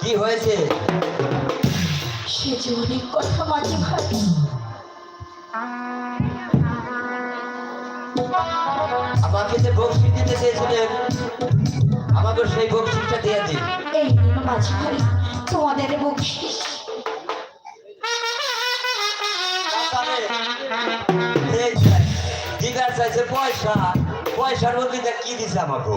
কি হয়েছে? সে যে অনেক কথা মাঝে ভাই আমাকে যে বকশিস দিতে চেয়েছিলেন আমাকে সেই বকশিসটা দিয়ে দিন। এই মাঝে ভাই তোমাদের চাইছে পয়সা পয়সার মধ্যে তা কি দিছে আমাকে?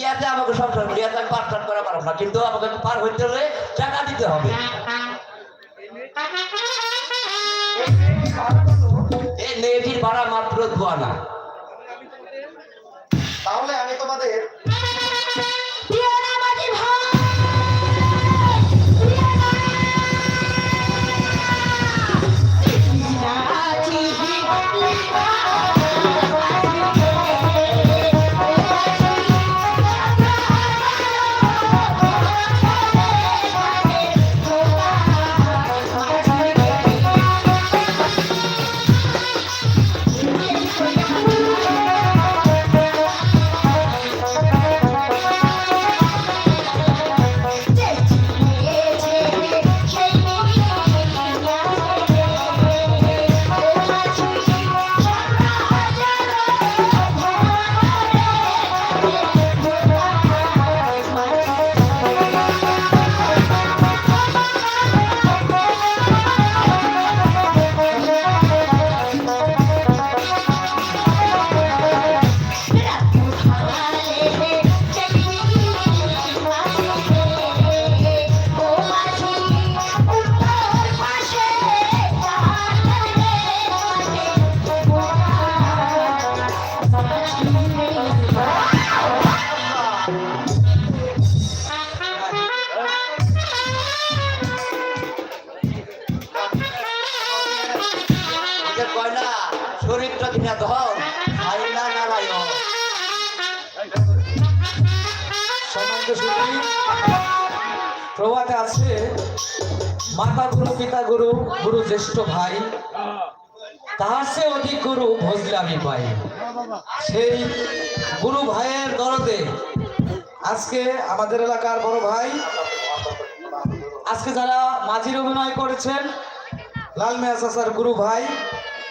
ইয়াতে আমাকে সংসার করি, ইয়াতে করা না, কিন্তু আমাকে পার হইতে হলে টাকা দিতে হবে। এই মেয়েটির ভাড়া মাত্র দোয়ানা তাহলে আমি তোমাদের ধর খাই না না লাই সম্মানিত সুধী, প্রবাদে আছে মাতা গুরু, পিতা গুরু গুরু জ্যেষ্ঠ ভাই। তাহার সে অধিক গুরু ভজলে আমি পাই সেই গুরু ভাইয়ের দরদে আজকে আমাদের এলাকার বড় ভাই, আজকে যারা মাঝির অভিনয় করেছেন, লাল মেয়াসার গুরু ভাই,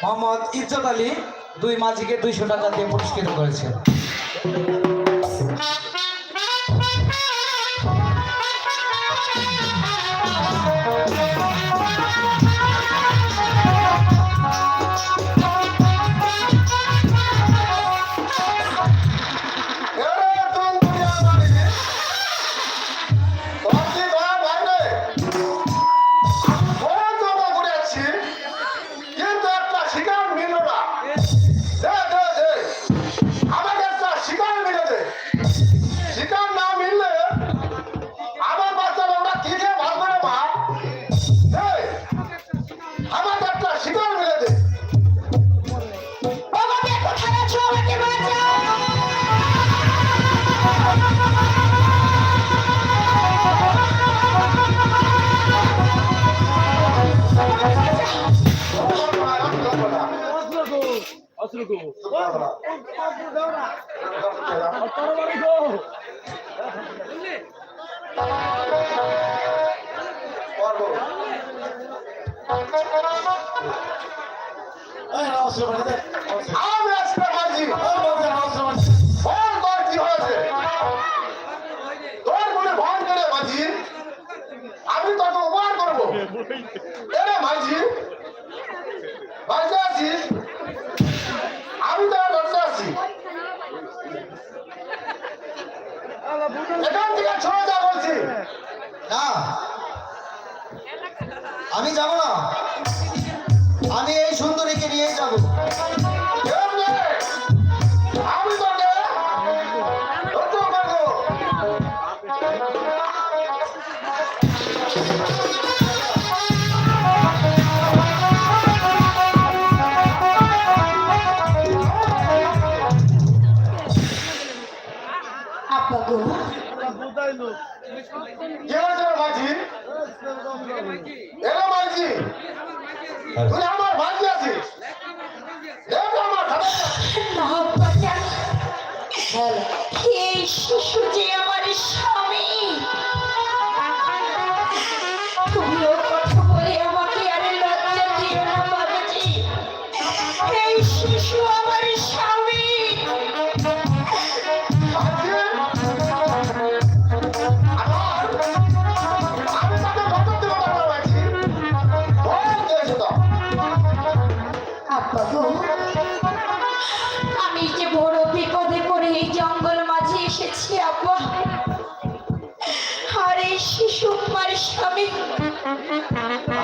মোহাম্মদ ইজ্জত আলী দুই মাঝিকে দুইশো টাকা দিয়ে পুরস্কৃত করেছেন তরবারি আমি করে মাঝি আমি তোকে উপহার করব Ele é mais Gracias.